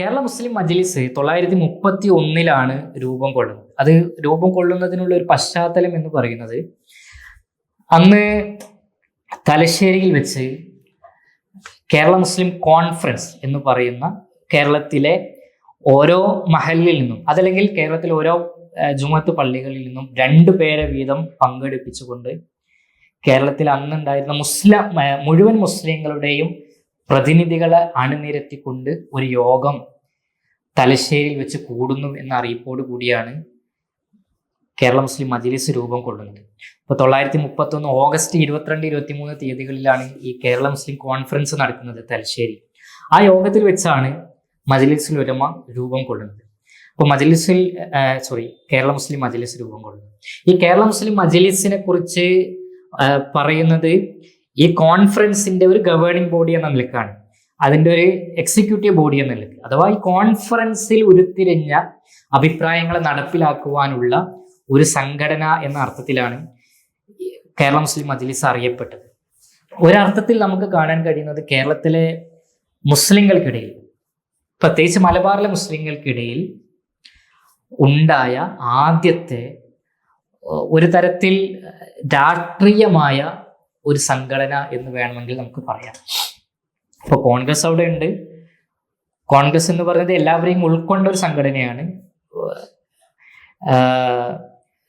കേരള മുസ്ലിം മജ്ലിസ് തൊള്ളായിരത്തി മുപ്പത്തി ഒന്നിലാണ് രൂപം കൊള്ളുന്നത്. അത് രൂപം കൊള്ളുന്നതിനുള്ള ഒരു പശ്ചാത്തലം എന്ന് പറയുന്നത് അന്ന് തലശ്ശേരിയിൽ വെച്ച് കേരള മുസ്ലിം കോൺഫറൻസ് എന്ന് പറയുന്ന കേരളത്തിലെ ഓരോ മഹലിൽ നിന്നും അതല്ലെങ്കിൽ കേരളത്തിലെ ഓരോ ജുമത്ത് പള്ളികളിൽ നിന്നും രണ്ടു പേരെ വീതം പങ്കെടുപ്പിച്ചുകൊണ്ട് കേരളത്തിൽ അന്നുണ്ടായിരുന്ന മുസ്ലിം മുഴുവൻ മുസ്ലിങ്ങളുടെയും പ്രതിനിധികളെ അണിനിരത്തിക്കൊണ്ട് ഒരു യോഗം തലശ്ശേരിയിൽ വെച്ച് കൂടുന്നു എന്ന അറിയിപ്പോട് കൂടിയാണ് കേരള മുസ്ലിം മജ്ലിസ് രൂപം കൊള്ളുന്നത്. ഇപ്പോൾ തൊള്ളായിരത്തി മുപ്പത്തി ഒന്ന് ഓഗസ്റ്റ് ഇരുപത്തിരണ്ട് ഇരുപത്തി മൂന്ന് തീയതികളിലാണ് ഈ കേരള മുസ്ലിം കോൺഫറൻസ് നടക്കുന്നത് തലശ്ശേരി. ആ യോഗത്തിൽ വെച്ചാണ് മജ്ലിസുൽ ഉലമ രൂപം കൊള്ളുന്നത്. അപ്പോൾ മജ്ലിസിൽ സോറി കേരള മുസ്ലിം മജ്ലിസ് രൂപം കൊള്ളുന്നത്. ഈ കേരള മുസ്ലിം മജ്ലിസിനെ കുറിച്ച് പറയുന്നത് ഈ കോൺഫറൻസിന്റെ ഒരു ഗവേണിംഗ് ബോഡി എന്ന നിലക്കാണ്. അതിന്റെ ഒരു എക്സിക്യൂട്ടീവ് ബോഡി എന്ന നിലയ്ക്ക് അഥവാ ഈ കോൺഫറൻസിൽ ഉരുത്തിരിഞ്ഞ അഭിപ്രായങ്ങളെ നടപ്പിലാക്കുവാനുള്ള ഒരു സംഘടന എന്ന അർത്ഥത്തിലാണ് കേരള മുസ്ലിം മജ്ലിസ് അറിയപ്പെട്ടത്. ഒരർത്ഥത്തിൽ നമുക്ക് കാണാൻ കഴിയുന്നത് കേരളത്തിലെ മുസ്ലിങ്ങൾക്കിടയിൽ പ്രത്യേകിച്ച് മലബാറിലെ മുസ്ലിങ്ങൾക്കിടയിൽ ഉണ്ടായ ആദ്യത്തെ ഒരു തരത്തിൽ രാഷ്ട്രീയമായ ഒരു സംഘടന എന്ന് വേണമെങ്കിൽ നമുക്ക് പറയാം. ഇപ്പോൾ കോൺഗ്രസ് അവിടെ ഉണ്ട്. കോൺഗ്രസ് എന്ന് പറയുന്നത് എല്ലാവരെയും ഉൾക്കൊണ്ട ഒരു സംഘടനയാണ്.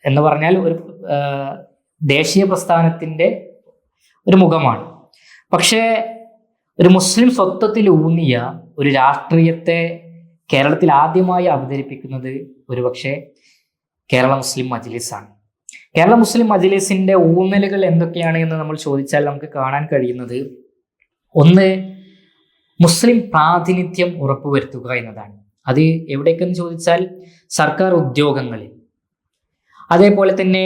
എന്ന് പറഞ്ഞാൽ ഒരു ദേശീയ പ്രസ്ഥാനത്തിന്റെ ഒരു മുഖമാണ്. പക്ഷേ ഒരു മുസ്ലിം സ്വത്വത്തിൽ ഊന്നിയ ഒരു രാഷ്ട്രീയത്തെ കേരളത്തിൽ ആദ്യമായി അവതരിപ്പിക്കുന്നത് ഒരുപക്ഷെ കേരള മുസ്ലിം മജ്ലിസാണ്. കേരള മുസ്ലിം മജ്ലിസിന്റെ ഊന്നലുകൾ എന്തൊക്കെയാണ് എന്ന് നമ്മൾ ചോദിച്ചാൽ നമുക്ക് കാണാൻ കഴിയുന്നത് ഒന്ന് മുസ്ലിം പ്രാതിനിധ്യം ഉറപ്പുവരുത്തുക എന്നതാണ്. അത് എവിടേക്കെന്ന് ചോദിച്ചാൽ സർക്കാർ ഉദ്യോഗങ്ങളിൽ. അതേപോലെ തന്നെ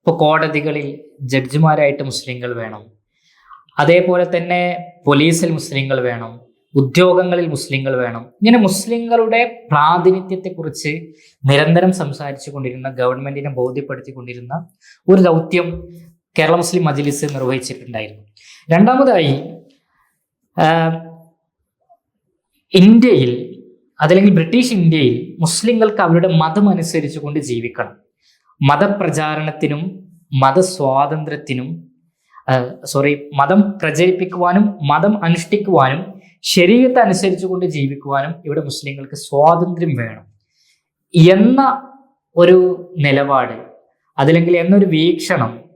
ഇപ്പോൾ കോടതികളിൽ ജഡ്ജിമാരായിട്ട് മുസ്ലിങ്ങൾ വേണം. അതേപോലെ തന്നെ പോലീസിൽ മുസ്ലിങ്ങൾ വേണം. ഉദ്യോഗങ്ങളിൽ മുസ്ലിങ്ങൾ വേണം. ഇങ്ങനെ മുസ്ലിങ്ങളുടെ പ്രാതിനിധ്യത്തെക്കുറിച്ച് നിരന്തരം സംസാരിച്ചു കൊണ്ടിരുന്ന ഗവൺമെന്റിനെ ബോധ്യപ്പെടുത്തിക്കൊണ്ടിരുന്ന ഒരു ദൗത്യം കേരള മുസ്ലിം മജ്ലിസ് നിർവഹിച്ചിട്ടുണ്ടായിരുന്നു. രണ്ടാമതായി ഇന്ത്യയിൽ അതല്ലെങ്കിൽ ബ്രിട്ടീഷ് ഇന്ത്യയിൽ മുസ്ലിങ്ങൾക്ക് അവരുടെ മതം അനുസരിച്ചുകൊണ്ട് ജീവിക്കണം. മതപ്രചാരണത്തിനും മതസ്വാതന്ത്ര്യത്തിനും സോറി മതം പ്രചരിപ്പിക്കുവാനും മതം അനുഷ്ഠിക്കുവാനും ശരീരത്തെ അനുസരിച്ചുകൊണ്ട് ജീവിക്കുവാനും ഇവിടെ മുസ്ലിങ്ങൾക്ക് സ്വാതന്ത്ര്യം വേണം. എന്ന ഒരു നിലപാട് അതല്ലെങ്കിൽ എന്നൊരു വീക്ഷണം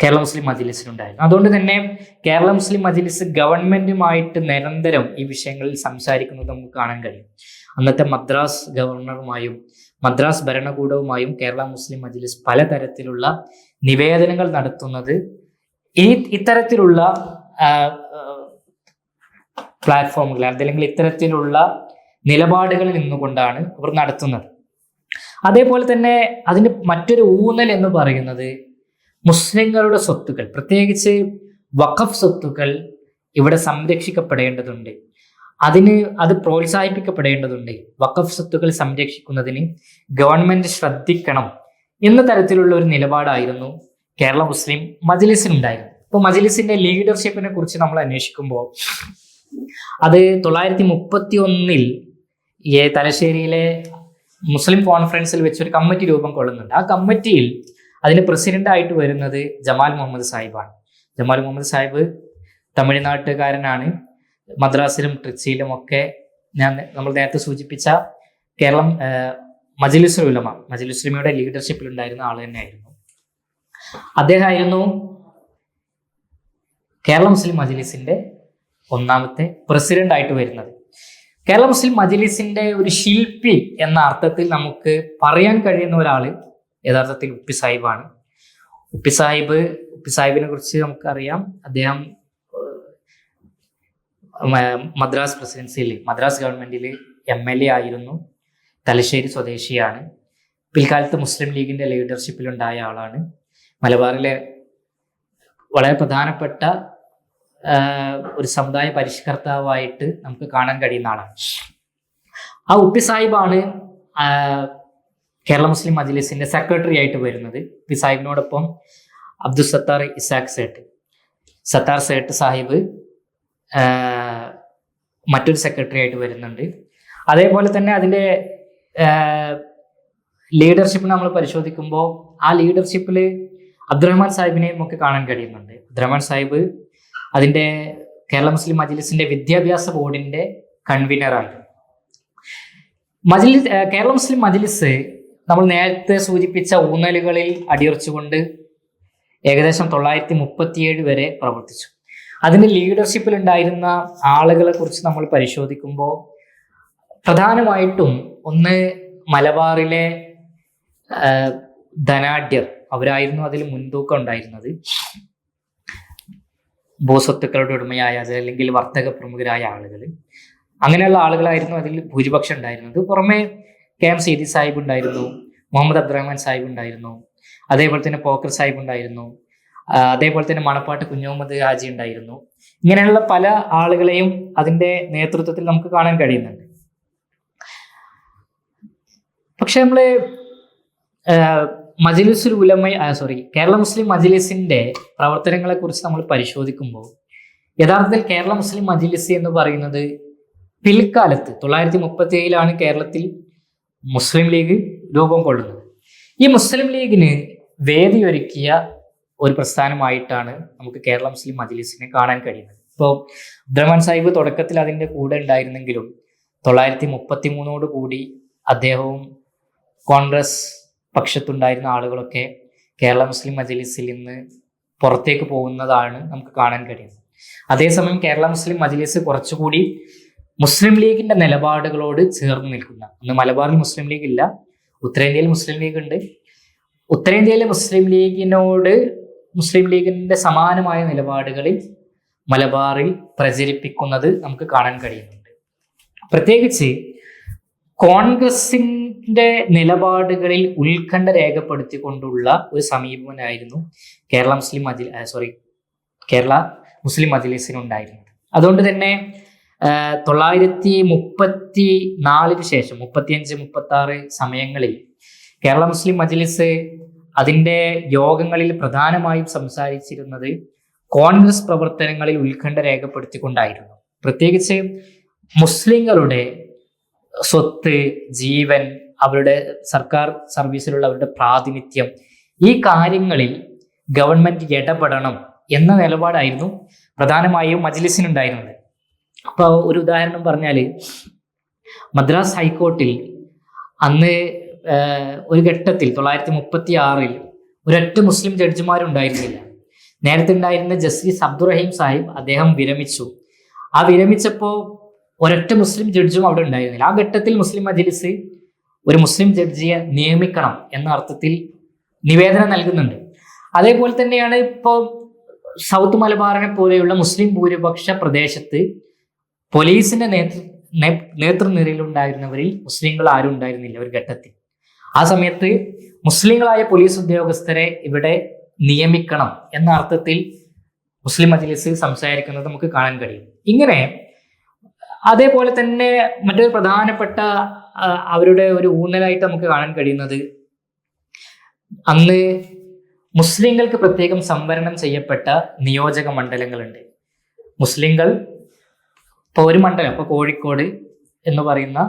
കേരള മുസ്ലിം മജിലിസിനുണ്ടായിരുന്നു അതുകൊണ്ട് തന്നെ കേരള മുസ്ലിം മജിലിസ് ഗവൺമെന്റുമായിട്ട് നിരന്തരം ഈ വിഷയങ്ങളിൽ സംസാരിക്കുന്നത് നമുക്ക് കാണാൻ കഴിയും. അന്നത്തെ മദ്രാസ് ഗവർണറുമായും മദ്രാസ് ഭരണകൂടവുമായും കേരള മുസ്ലിം മജിലിസ് പലതരത്തിലുള്ള നിവേദനങ്ങൾ നടത്തുന്നത് ഈ ഇത്തരത്തിലുള്ള പ്ലാറ്റ്ഫോമുകൾ അല്ലെങ്കിൽ ഇത്തരത്തിലുള്ള നിലപാടുകളിൽ നിന്നുകൊണ്ടാണ് അവർ നടത്തുന്നത്. അതേപോലെ തന്നെ അതിന്റെ മറ്റൊരു ഊന്നൽ എന്ന് പറയുന്നത് മുസ്ലിങ്ങളുടെ സ്വത്തുക്കൾ പ്രത്യേകിച്ച് വഖഫ് സ്വത്തുക്കൾ ഇവിടെ സംരക്ഷിക്കപ്പെടേണ്ടതുണ്ട്. അതിന് അത് പ്രോത്സാഹിപ്പിക്കപ്പെടേണ്ടതുണ്ട്. വഖഫ് സ്വത്തുക്കൾ സംരക്ഷിക്കുന്നതിന് ഗവൺമെന്റ് ശ്രദ്ധിക്കണം എന്ന തരത്തിലുള്ള ഒരു നിലപാടായിരുന്നു കേരള മുസ്ലിം മജ്ലിസിനുണ്ടായിരുന്നു ഇപ്പോൾ മജ്ലിസിന്റെ ലീഡർഷിപ്പിനെ കുറിച്ച് നമ്മൾ അന്വേഷിക്കുമ്പോൾ അത് തൊള്ളായിരത്തി മുപ്പത്തി ഒന്നിൽ തലശ്ശേരിയിലെ മുസ്ലിം കോൺഫറൻസിൽ വെച്ച് ഒരു കമ്മിറ്റി രൂപം കൊള്ളുന്നുണ്ട്. ആ കമ്മിറ്റിയിൽ അതിന് പ്രസിഡന്റ് ആയിട്ട് വരുന്നത് ജമാൽ മുഹമ്മദ് സാഹിബാണ്. ജമാൽ മുഹമ്മദ് സാഹിബ് തമിഴ്നാട്ടുകാരനാണ്. മദ്രാസിലും ട്രിച്ചിയിലും ഒക്കെ ഞാൻ നമ്മൾ നേരത്തെ സൂചിപ്പിച്ച കേരളം മജലിസുൽ ഉലമ മജലിസുലമയുടെ ലീഡർഷിപ്പിൽ ഉണ്ടായിരുന്ന ആൾ തന്നെയായിരുന്നു. അദ്ദേഹമായിരുന്നു കേരള മുസ്ലിം മജലിസിന്റെ ഒന്നാമത്തെ പ്രസിഡന്റ് ആയിട്ട് വരുന്നത്. കേരള മുസ്ലിം മജലിസിന്റെ ഒരു ശില്പി എന്ന അർത്ഥത്തിൽ നമുക്ക് പറയാൻ കഴിയുന്ന ഒരാൾ യഥാർത്ഥത്തിൽ ഉപ്പി സാഹിബാണ്. ഉപ്പി സാഹിബ് ഉപ്പി സാഹിബിനെ കുറിച്ച് നമുക്കറിയാം. അദ്ദേഹം മദ്രാസ് പ്രസിഡൻസിയിൽ മദ്രാസ് ഗവൺമെന്റിൽ എം എൽ എ ആയിരുന്നു. തലശ്ശേരി സ്വദേശിയാണ്. പിൽക്കാലത്ത് മുസ്ലിം ലീഗിന്റെ ലീഡർഷിപ്പിലുണ്ടായ ആളാണ്. മലബാറിലെ വളരെ പ്രധാനപ്പെട്ട ഒരു സമുദായ പരിഷ്കർത്താവായിട്ട് നമുക്ക് കാണാൻ കഴിയുന്ന ആളാണ്. ആ ഉപ്പി സാഹിബാണ് കേരള മുസ്ലിം മജ്ലിസിന്റെ സെക്രട്ടറി ആയിട്ട് വരുന്നത് പി സാഹിബിനോടൊപ്പം അബ്ദുൽ സത്താർ ഇസാഖ് സേട്ട്. സത്താർ സേട്ട് സാഹിബ് മറ്റൊരു സെക്രട്ടറി ആയിട്ട് വരുന്നുണ്ട്. അതേപോലെ തന്നെ അതിന്റെ ലീഡർഷിപ്പ് നമ്മൾ പരിശോധിക്കുമ്പോൾ ആ ലീഡർഷിപ്പിൽ അബ്ദുറഹ്മാൻ സാഹിബിനെയും ഒക്കെ കാണാൻ കഴിയുന്നുണ്ട്. അബ്ദുറഹ്മാൻ സാഹിബ് അതിന്റെ കേരള മുസ്ലിം മജ്ലിസിന്റെ വിദ്യാഭ്യാസ ബോർഡിന്റെ കൺവീനറാണ് മജ്ലിസ് കേരള മുസ്ലിം മജ്ലിസ് നമ്മൾ നേരത്തെ സൂചിപ്പിച്ച ഊന്നലുകളിൽ അടിയുറച്ചുകൊണ്ട് ഏകദേശം തൊള്ളായിരത്തി മുപ്പത്തിയേഴ് വരെ പ്രവർത്തിച്ചു. അതിന്റെ ലീഡർഷിപ്പിൽ ഉണ്ടായിരുന്ന ആളുകളെ കുറിച്ച് നമ്മൾ പരിശോധിക്കുമ്പോൾ പ്രധാനമായിട്ടും ഒന്ന് മലബാറിലെ ധനാഢ്യർ. അവരായിരുന്നു അതിൽ മുൻതൂക്കം ഉണ്ടായിരുന്നത്. ഭൂസ്വത്തുക്കളുടെ ഉടമയായ അല്ലെങ്കിൽ വർത്തക പ്രമുഖരായ ആളുകൾ. അങ്ങനെയുള്ള ആളുകളായിരുന്നു അതിൽ ഭൂരിപക്ഷം ഉണ്ടായിരുന്നത്. പുറമെ കെ എം സീതി സാഹിബ് ഉണ്ടായിരുന്നു മുഹമ്മദ് അബ്ദുറഹ്മാൻ സാഹിബ് ഉണ്ടായിരുന്നു അതേപോലെ തന്നെ പോക്കർ സാഹിബ് ഉണ്ടായിരുന്നു അതേപോലെ തന്നെ മണപ്പാട്ട് കുഞ്ഞുമുഹമ്മദ് ഹാജി ഉണ്ടായിരുന്നു. ഇങ്ങനെയുള്ള പല ആളുകളെയും അതിന്റെ നേതൃത്വത്തിൽ നമുക്ക് കാണാൻ കഴിയുന്നുണ്ട്. പക്ഷെ നമ്മൾ മജിലിസുൽ ഉലമ സോറി കേരള മുസ്ലിം മജിലിസിന്റെ പ്രവർത്തനങ്ങളെ കുറിച്ച് നമ്മൾ പരിശോധിക്കുമ്പോൾ യഥാർത്ഥത്തിൽ കേരള മുസ്ലിം മജിലിസ് എന്ന് പറയുന്നത് പിൽക്കാലത്ത് തൊള്ളായിരത്തി മുപ്പത്തി ഏഴിലാണ് കേരളത്തിൽ മുസ്ലിം ലീഗ് രൂപം കൊള്ളുന്നത് ഈ മുസ്ലിം ലീഗിന് വേദിയൊരുക്കിയ ഒരു പ്രസ്ഥാനമായിട്ടാണ് നമുക്ക് കേരള മുസ്ലിം മജ്ലിസിനെ കാണാൻ കഴിയുന്നത്. ഇപ്പോൾ അബ്ദുറഹ്മാൻ സാഹിബ് തുടക്കത്തിൽ അതിന്റെ കൂടെ ഉണ്ടായിരുന്നെങ്കിലും തൊള്ളായിരത്തി മുപ്പത്തി മൂന്നോട് കൂടി അദ്ദേഹവും കോൺഗ്രസ് പക്ഷത്തുണ്ടായിരുന്ന ആളുകളൊക്കെ കേരള മുസ്ലിം മജ്ലിസിൽ നിന്ന് പുറത്തേക്ക് പോകുന്നതാണ് നമുക്ക് കാണാൻ കഴിയുന്നത്. അതേസമയം കേരള മുസ്ലിം മജ്ലിസ് കുറച്ചുകൂടി മുസ്ലിം ലീഗിന്റെ നിലപാടുകളോട് ചേർന്ന് നിൽക്കുന്ന ഇന്ന് മലബാറിൽ മുസ്ലിം ലീഗ് ഇല്ല ഉത്തരേന്ത്യയിൽ മുസ്ലിം ലീഗ് ഉണ്ട്. ഉത്തരേന്ത്യയിലെ മുസ്ലിം ലീഗിനോട് മുസ്ലിം ലീഗിന്റെ സമാനമായ നിലപാടുകളിൽ മലബാറിൽ പ്രചരിപ്പിക്കുന്നത് നമുക്ക് കാണാൻ കഴിയുന്നുണ്ട്. പ്രത്യേകിച്ച് കോൺഗ്രസിന്റെ നിലപാടുകളിൽ ഉത്കണ്ഠ രേഖപ്പെടുത്തിക്കൊണ്ടുള്ള ഒരു സമീപനമായിരുന്നു കേരള മുസ്ലിം മജി സോറി കേരള മുസ്ലിം മജിലിസിനുണ്ടായിരുന്നത്. അതുകൊണ്ട് തന്നെ തൊള്ളായിരത്തി മുപ്പത്തി നാലിന് ശേഷം മുപ്പത്തിയഞ്ച് മുപ്പത്തി ആറ് സമയങ്ങളിൽ കേരള മുസ്ലിം മജ്ലിസ് അതിന്റെ യോഗങ്ങളിൽ പ്രധാനമായും സംസാരിച്ചിരുന്നത് കോൺഗ്രസ് പ്രവർത്തനങ്ങളിൽ ഉത്കണ്ഠ രേഖപ്പെടുത്തിക്കൊണ്ടായിരുന്നു. പ്രത്യേകിച്ച് മുസ്ലിങ്ങളുടെ സ്വത്ത് ജീവൻ അവരുടെ സർക്കാർ സർവീസിലുള്ള അവരുടെ പ്രാതിനിധ്യം ഈ കാര്യങ്ങളിൽ ഗവൺമെന്റ് ഇടപെടണം എന്ന നിലപാടായിരുന്നു പ്രധാനമായും മജ്ലിസിനുണ്ടായിരുന്നത്. അപ്പോൾ ഒരു ഉദാഹരണം പറഞ്ഞാൽ മദ്രാസ് ഹൈക്കോർട്ടിൽ അന്ന് ഒരു ഘട്ടത്തിൽ തൊള്ളായിരത്തി മുപ്പത്തി ആറിൽ ഒരൊറ്റ മുസ്ലിം ജഡ്ജിമാരുണ്ടായിരുന്നില്ല. നേരത്തെ ഉണ്ടായിരുന്ന ജസ്റ്റിസ് അബ്ദുറഹീം സാഹിബ് അദ്ദേഹം വിരമിച്ചു. ആ വിരമിച്ചപ്പോൾ ഒരൊറ്റ മുസ്ലിം ജഡ്ജും അവിടെ ഉണ്ടായിരുന്നില്ല. ആ ഘട്ടത്തിൽ മുസ്ലിം മജ്ലിസ് ഒരു മുസ്ലിം ജഡ്ജിയെ നിയമിക്കണം എന്ന അർത്ഥത്തിൽ നിവേദനം നൽകുന്നുണ്ട്. അതേപോലെ തന്നെയാണ് ഇപ്പോൾ സൗത്ത് മലബാറിനെ പോലെയുള്ള മുസ്ലിം ഭൂരിപക്ഷ പ്രദേശത്ത് പോലീസിന്റെ നേതൃ നേതൃനിരയിലുണ്ടായിരുന്നവരിൽ മുസ്ലിങ്ങൾ ആരും ഉണ്ടായിരുന്നില്ല ഒരു ഘട്ടത്തിൽ. ആ സമയത്ത് മുസ്ലിങ്ങളായ പോലീസ് ഉദ്യോഗസ്ഥരെ ഇവിടെ നിയമിക്കണം എന്ന അർത്ഥത്തിൽ മുസ്ലിം മജ്ലിസ് സംസാരിക്കുന്നത് നമുക്ക് കാണാൻ കഴിയും. ഇങ്ങനെ അതേപോലെ തന്നെ മറ്റൊരു പ്രധാനപ്പെട്ട അവരുടെ ഒരു ഊന്നലായിട്ട് നമുക്ക് കാണാൻ കഴിയുന്നത് അന്ന് മുസ്ലിങ്ങൾക്ക് പ്രത്യേകം സംവരണം ചെയ്യപ്പെട്ട നിയോജക മണ്ഡലങ്ങളുണ്ട്. മുസ്ലിങ്ങൾ ഇപ്പോൾ ഒരു മണ്ഡലം ഇപ്പോൾ കോഴിക്കോട് എന്ന് പറയുന്ന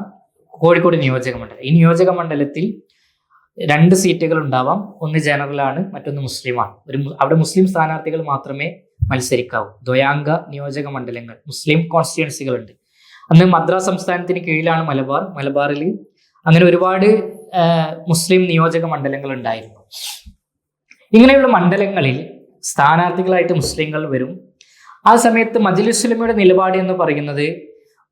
കോഴിക്കോട് നിയോജക മണ്ഡലം. ഈ നിയോജക മണ്ഡലത്തിൽ രണ്ട് സീറ്റുകൾ ഉണ്ടാവാം. ഒന്ന് ജനറലാണ് മറ്റൊന്ന് മുസ്ലിമാണ് ഒരു അവിടെ മുസ്ലിം സ്ഥാനാർത്ഥികൾ മാത്രമേ മത്സരിക്കാവൂ. ദ്വയാംഗ നിയോജക മണ്ഡലങ്ങൾ മുസ്ലിം കോൺസ്റ്റിറ്റ്യുവൻസികളുണ്ട്. അന്ന് മദ്രാസ് സംസ്ഥാനത്തിന് കീഴിലാണ് മലബാർ. മലബാറിൽ അങ്ങനെ ഒരുപാട് മുസ്ലിം നിയോജക മണ്ഡലങ്ങൾ ഉണ്ടായിരുന്നു. ഇങ്ങനെയുള്ള മണ്ഡലങ്ങളിൽ സ്ഥാനാർത്ഥികളായിട്ട് മുസ്ലിങ്ങൾ വരും. ആ സമയത്ത് മജിലിസ്ലമിയുടെ നിലപാട് എന്ന് പറയുന്നത്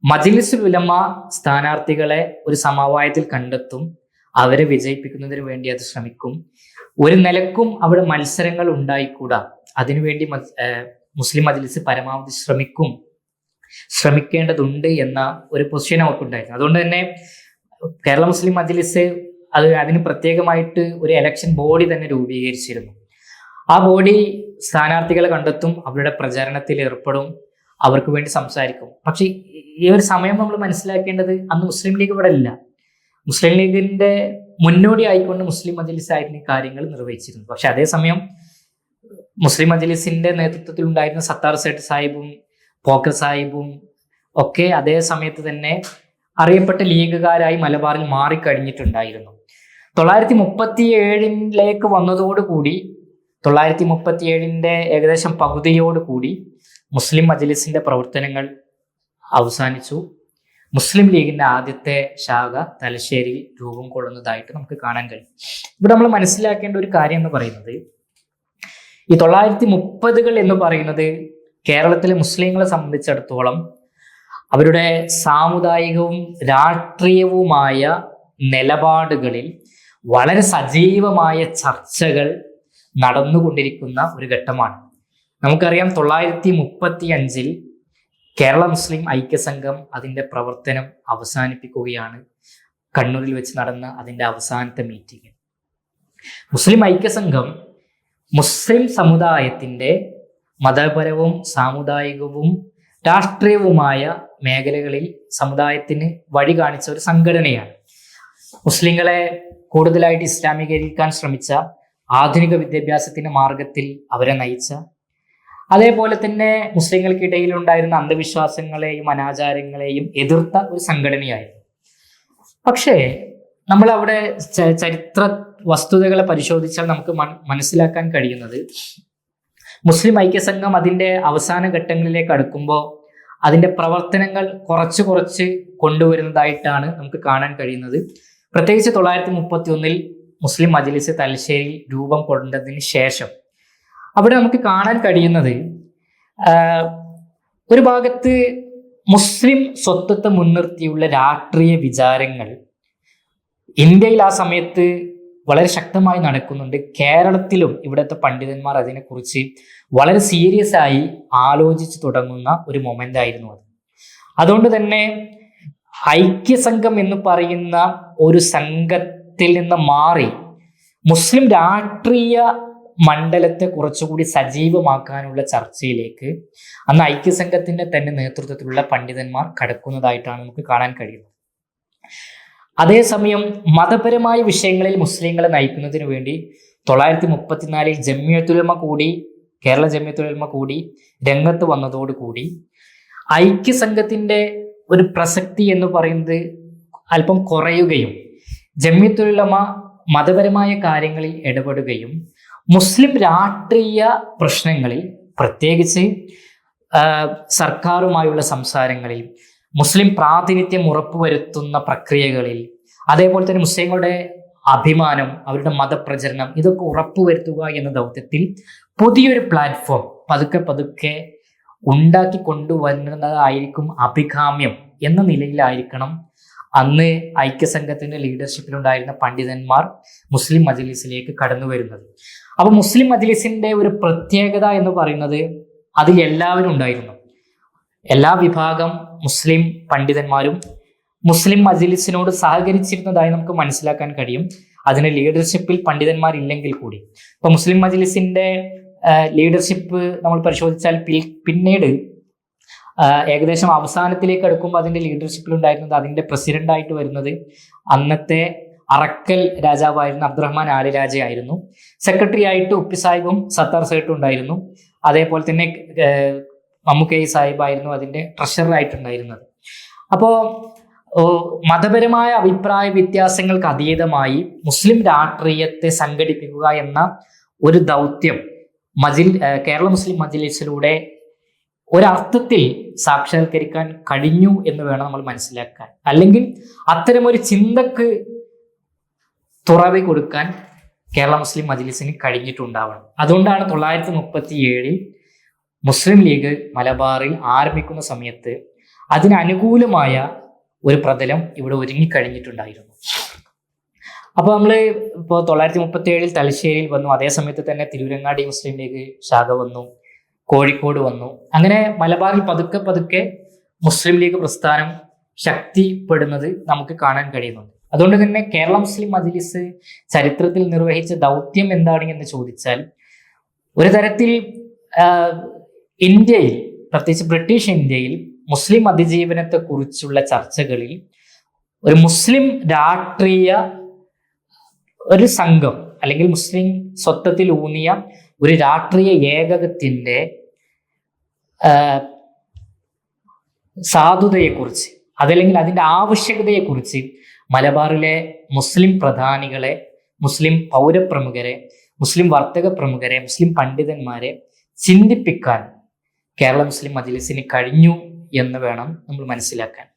മജിലിസ് ഉലമ സ്ഥാനാർത്ഥികളെ ഒരു സമവായത്തിൽ കണ്ടെത്തും അവരെ വിജയിപ്പിക്കുന്നതിന് വേണ്ടി അത് ശ്രമിക്കും. ഒരു നിലക്കും അവിടെ മത്സരങ്ങൾ ഉണ്ടായിക്കൂടാ. അതിനുവേണ്ടി മുസ്ലിം മജിലിസ് പരമാവധി ശ്രമിക്കും. ശ്രമിക്കേണ്ടതുണ്ട് എന്ന ഒരു പൊസിഷൻ അവർക്കുണ്ടായിരുന്നു. അതുകൊണ്ട് തന്നെ കേരള മുസ്ലിം മജിലിസ് അത് അതിന് പ്രത്യേകമായിട്ട് ഒരു എലക്ഷൻ ബോഡി തന്നെ രൂപീകരിച്ചിരുന്നു. ആ ബോഡി സ്ഥാനാർത്ഥികളെ കണ്ടെത്തും അവരുടെ പ്രചാരണത്തിൽ ഏർപ്പെടും അവർക്ക് വേണ്ടി സംസാരിക്കും. പക്ഷെ ഈ ഒരു സമയം നമ്മൾ മനസ്സിലാക്കേണ്ടത് അന്ന് മുസ്ലിം ലീഗ് ഇവിടെ ഇല്ല. മുസ്ലിം ലീഗിന്റെ മുന്നോടി ആയിക്കൊണ്ട് മുസ്ലിം മജലിസ് ആയിരുന്നു കാര്യങ്ങൾ നിർവഹിച്ചിരുന്നു പക്ഷെ അതേസമയം മുസ്ലിം മജലിസിന്റെ നേതൃത്വത്തിൽ ഉണ്ടായിരുന്ന സത്താർ സേട്ട് സാഹിബും പോക്കർ സാഹിബും ഒക്കെ അതേ സമയത്ത് തന്നെ അറിയപ്പെട്ട ലീഗുകാരായി മലബാറിൽ മാറിക്കഴിഞ്ഞിട്ടുണ്ടായിരുന്നു. തൊള്ളായിരത്തി മുപ്പത്തി ഏഴിലേക്ക് വന്നതോടുകൂടി തൊള്ളായിരത്തി മുപ്പത്തി ഏഴിന്റെ ഏകദേശം പകുതിയോടുകൂടി മുസ്ലിം മജ്ലിസിന്റെ പ്രവർത്തനങ്ങൾ അവസാനിച്ചു. മുസ്ലിം ലീഗിന്റെ ആദ്യത്തെ ശാഖ തലശ്ശേരി രൂപം കൊള്ളുന്നതായിട്ട് നമുക്ക് കാണാൻ കഴിയും. ഇവിടെ നമ്മൾ മനസ്സിലാക്കേണ്ട ഒരു കാര്യം എന്ന് പറയുന്നത് ഈ തൊള്ളായിരത്തി മുപ്പതുകൾ എന്ന് പറയുന്നത് കേരളത്തിലെ മുസ്ലിങ്ങളെ സംബന്ധിച്ചിടത്തോളം അവരുടെ സാമുദായികവും രാഷ്ട്രീയവുമായ നിലപാടുകളിൽ വളരെ സജീവമായ ചർച്ചകൾ നടന്നുകൊണ്ടിരിക്കുന്ന ഒരു ഘട്ടമാണ്. നമുക്കറിയാം തൊള്ളായിരത്തി മുപ്പത്തി അഞ്ചിൽ കേരള മുസ്ലിം ഐക്യസംഘം അതിന്റെ പ്രവർത്തനം അവസാനിപ്പിക്കുകയാണ്. കണ്ണൂരിൽ വെച്ച് നടന്ന അതിന്റെ അവസാനത്തെ മീറ്റിംഗ് മുസ്ലിം ഐക്യസംഘം മുസ്ലിം സമുദായത്തിന്റെ മതപരവും സാമുദായികവും രാഷ്ട്രീയവുമായ മേഖലകളിൽ സമുദായത്തിന് വഴി കാണിച്ച ഒരു സംഘടനയാണ്. മുസ്ലിങ്ങളെ കൂടുതലായിട്ട് ഇസ്ലാമീകരിക്കാൻ ശ്രമിച്ച ആധുനിക വിദ്യാഭ്യാസത്തിന്റെ മാർഗത്തിൽ അവരെ നയിച്ച അതേപോലെ തന്നെ മുസ്ലിങ്ങൾക്കിടയിൽ ഉണ്ടായിരുന്ന അന്ധവിശ്വാസങ്ങളെയും അനാചാരങ്ങളെയും എതിർത്ത ഒരു സംഘടനയായിരുന്നു. പക്ഷേ നമ്മൾ അവിടെ ചരിത്ര വസ്തുതകളെ പരിശോധിച്ചാൽ നമുക്ക് മനസ്സിലാക്കാൻ കഴിയുന്നത് മുസ്ലിം ഐക്യസംഘം അതിന്റെ അവസാന ഘട്ടങ്ങളിലേക്ക് അടുക്കുമ്പോൾ അതിന്റെ പ്രവർത്തനങ്ങൾ കുറച്ച് കുറച്ച് കൊണ്ടുവരുന്നതായിട്ടാണ് നമുക്ക് കാണാൻ കഴിയുന്നത്. പ്രത്യേകിച്ച് തൊള്ളായിരത്തി മുപ്പത്തി ഒന്നിൽ മുസ്ലിം മജ്ലിസ് തലശ്ശേരി രൂപം കൊണ്ടതിന് ശേഷം അവിടെ നമുക്ക് കാണാൻ കഴിയുന്നത് ഒരു ഭാഗത്ത് മുസ്ലിം സ്വത്വത്തെ മുൻനിർത്തിയുള്ള രാഷ്ട്രീയ വിചാരങ്ങൾ ഇന്ത്യയിൽ ആ സമയത്ത് വളരെ ശക്തമായി നടക്കുന്നുണ്ട്. കേരളത്തിലും ഇവിടുത്തെ പണ്ഡിതന്മാർ അതിനെക്കുറിച്ച് വളരെ സീരിയസ് ആയി ആലോചിച്ച് തുടങ്ങുന്ന ഒരു മൊമെന്റ് ആയിരുന്നു അത്. അതുകൊണ്ട് തന്നെ ഐക്യസംഘം എന്ന് പറയുന്ന ഒരു സംഘത്തിൽ നിന്ന് മാറി മുസ്ലിം രാഷ്ട്രീയ മണ്ഡലത്തെ കുറച്ചുകൂടി സജീവമാക്കാനുള്ള ചർച്ചയിലേക്ക് അന്ന് ഐക്യസംഘത്തിന്റെ തന്നെ നേതൃത്വത്തിലുള്ള പണ്ഡിതന്മാർ കടക്കുന്നതായിട്ടാണ് നമുക്ക് കാണാൻ കഴിയുന്നത്. അതേസമയം മതപരമായ വിഷയങ്ങളിൽ മുസ്ലിങ്ങളെ നയിക്കുന്നതിന് വേണ്ടി തൊള്ളായിരത്തി മുപ്പത്തിനാലിൽ ജമ്മിയത്തുലമ കൂടി കേരള ജമ്മിയത്തുലമ കൂടി രംഗത്ത് വന്നതോടുകൂടി ഐക്യസംഘത്തിന്റെ ഒരു പ്രസക്തി എന്ന് പറയുന്നത് അല്പം കുറയുകയും ജമ്മിയത്തുലമ മതപരമായ കാര്യങ്ങളിൽ ഇടപെടുകയും മുസ്ലിം രാഷ്ട്രീയ പ്രശ്നങ്ങളിൽ പ്രത്യേകിച്ച് സർക്കാരുമായുള്ള സംസാരങ്ങളിൽ മുസ്ലിം പ്രാതിനിധ്യം ഉറപ്പുവരുത്തുന്ന പ്രക്രിയകളിൽ അതേപോലെ തന്നെ മുസ്ലിങ്ങളുടെ അഭിമാനം അവരുടെ മതപ്രചരണം ഇതൊക്കെ ഉറപ്പുവരുത്തുക എന്ന ദൗത്യത്തിൽ പുതിയൊരു പ്ലാറ്റ്ഫോം പതുക്കെ പതുക്കെ ഉണ്ടാക്കി കൊണ്ടുവരുന്നതായിരിക്കും അഭികാമ്യം എന്ന നിലയിലായിരിക്കണം അന്ന് ഐക്യസംഘത്തിന്റെ ലീഡർഷിപ്പിലുണ്ടായിരുന്ന പണ്ഡിതന്മാർ മുസ്ലിം മജ്ലിസിലേക്ക് കടന്നു വരുന്നത്. അപ്പൊ മുസ്ലിം മജ്ലിസിന്റെ ഒരു പ്രത്യേകത എന്ന് പറയുന്നത് അതിൽ എല്ലാവരും ഉണ്ടായിരുന്നു. എല്ലാ വിഭാഗം മുസ്ലിം പണ്ഡിതന്മാരും മുസ്ലിം മജ്ലിസിനോട് സഹകരിച്ചിരുന്നതായി നമുക്ക് മനസ്സിലാക്കാൻ കഴിയും. അതിന് ലീഡർഷിപ്പിൽ പണ്ഡിതന്മാരില്ലെങ്കിൽ കൂടി. ഇപ്പൊ മുസ്ലിം മജ്ലിസിന്റെ ലീഡർഷിപ്പ് നമ്മൾ പരിശോധിച്ചാൽ പിന്നീട് ഏകദേശം അവസാനത്തിലേക്ക് അടുക്കുമ്പോൾ അതിന്റെ ലീഡർഷിപ്പിൽ ഉണ്ടായിരുന്നത് അതിന്റെ പ്രസിഡന്റ് ആയിട്ട് വരുന്നത് അന്നത്തെ അറക്കൽ രാജാവായിരുന്ന അബ്ദുറഹ്മാൻ ആലി രാജയായിരുന്നു സെക്രട്ടറി ആയിട്ട് ഉപ്പി സാഹിബും സത്താർ സേട്ടും ഉണ്ടായിരുന്നു. അതേപോലെ തന്നെ മമ്മുക്കേ സാഹിബായിരുന്നു അതിന്റെ ട്രഷറർ ആയിട്ടുണ്ടായിരുന്നത്. അപ്പോൾ മതപരമായ അഭിപ്രായ വ്യത്യാസങ്ങൾക്ക് അതീതമായി മുസ്ലിം രാഷ്ട്രീയത്തെ സംഘടിപ്പിക്കുക എന്ന ഒരു ദൗത്യം മജിൽ കേരള മുസ്ലിം മജ്ലിസിലൂടെ ഒരർത്ഥത്തിൽ സാക്ഷാത്കരിക്കാൻ കഴിഞ്ഞു എന്ന് വേണം നമ്മൾ മനസ്സിലാക്കാൻ. അല്ലെങ്കിൽ അത്തരമൊരു ചിന്തക്ക് തുറവി കൊടുക്കാൻ കേരള മുസ്ലിം മജ്ലിസിന് കഴിഞ്ഞിട്ടുണ്ടാവണം. അതുകൊണ്ടാണ് തൊള്ളായിരത്തി മുപ്പത്തി ഏഴിൽ മുസ്ലിം ലീഗ് മലബാറിൽ ആരംഭിക്കുന്ന സമയത്ത് അതിനനുകൂലമായ ഒരു പ്രതലം ഇവിടെ ഒരുങ്ങിക്കഴിഞ്ഞിട്ടുണ്ടായിരുന്നു. അപ്പോൾ നമ്മൾ ഇപ്പോൾ തൊള്ളായിരത്തി മുപ്പത്തി ഏഴിൽ തലശ്ശേരിയിൽ വന്നു. അതേ സമയത്ത് തന്നെ തിരുവരങ്ങാടി മുസ്ലിം ലീഗ് ശാഖ വന്നു. കോഴിക്കോട് വന്നു. അങ്ങനെ മലബാറിൽ പതുക്കെ പതുക്കെ മുസ്ലിം ലീഗ് പ്രസ്ഥാനം ശക്തിപ്പെടുന്നത് നമുക്ക് കാണാൻ കഴിയുന്നുണ്ട്. അതുകൊണ്ട് തന്നെ കേരള മുസ്ലിം മജ്ലിസ് ചരിത്രത്തിൽ നിർവഹിച്ച ദൗത്യം എന്താണ് എന്ന് ചോദിച്ചാൽ ഒരു തരത്തിൽ ഇന്ത്യയിൽ പ്രത്യേകിച്ച് ബ്രിട്ടീഷ് ഇന്ത്യയിൽ മുസ്ലിം അതിജീവനത്തെ കുറിച്ചുള്ള ചർച്ചകളിൽ ഒരു മുസ്ലിം രാഷ്ട്രീയ ഒരു സംഘം അല്ലെങ്കിൽ മുസ്ലിം സ്വത്വത്തിൽ ഊന്നിയ ഒരു രാഷ്ട്രീയ ഏകകത്തിന്റെ ആഹ്, സാധുതയെക്കുറിച്ച് അതല്ലെങ്കിൽ അതിന്റെ ആവശ്യകതയെക്കുറിച്ച് മലബാറിലെ മുസ്ലിം പ്രധാനികളെ മുസ്ലിം പൗരപ്രമുഖരെ മുസ്ലിം വർത്തക പ്രമുഖരെ മുസ്ലിം പണ്ഡിതന്മാരെ ചിന്തിപ്പിക്കാൻ കേരള മുസ്ലിം മജ്ലിസിന് കഴിഞ്ഞു എന്ന് വേണം നമ്മൾ മനസ്സിലാക്കാൻ.